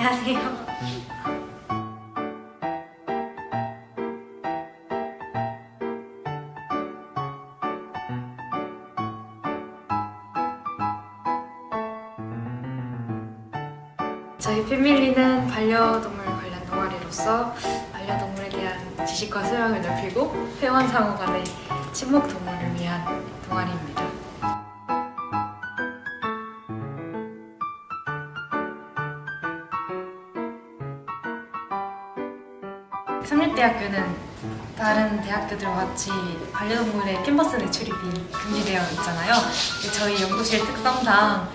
안녕하세요. 저희 패밀리는 반려동물 관련 동아리로서 반려동물에 대한 지식과 소양을 넓히고 회원 상호 간의 친목 동물을 위한 동아리입니다. 삼립대학교는 다른 대학교들과 같이 반려동물의 캠퍼스 내 출입이 금지되어 있잖아요. 저희 연구실 특성상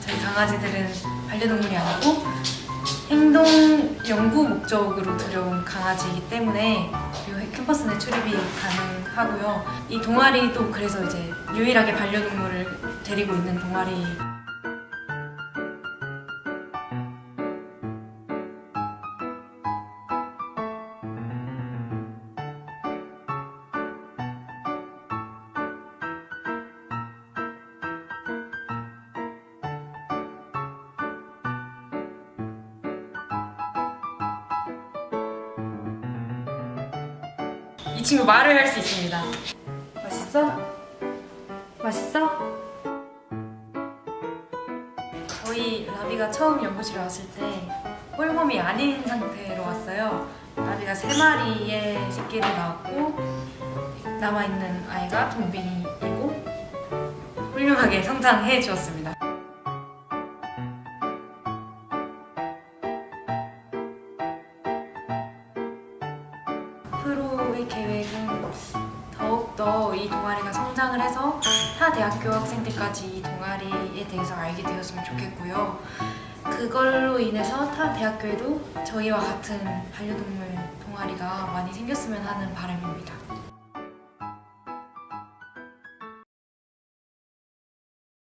저희 강아지들은 반려동물이 아니고 행동 연구 목적으로 들여온 강아지이기 때문에 이 캠퍼스 내 출입이 가능하고요. 이 동아리도 그래서 이제 유일하게 반려동물을 데리고 있는 동아리 친구 말을 할 수 있습니다. 맛있어? 맛있어? 저희 라비가 처음 연구실에 왔을 때 홀몸이 아닌 상태로 왔어요. 라비가 세 마리의 새끼를 낳았고 남아있는 아이가 동빈이이고 훌륭하게 성장해 주었습니다. 계획은 더욱더 이 동아리가 성장을 해서 타 대학교 학생들까지 이 동아리에 대해서 알게 되었으면 좋겠고요. 그걸로 인해서 타 대학교에도 저희와 같은 반려동물 동아리가 많이 생겼으면 하는 바람입니다.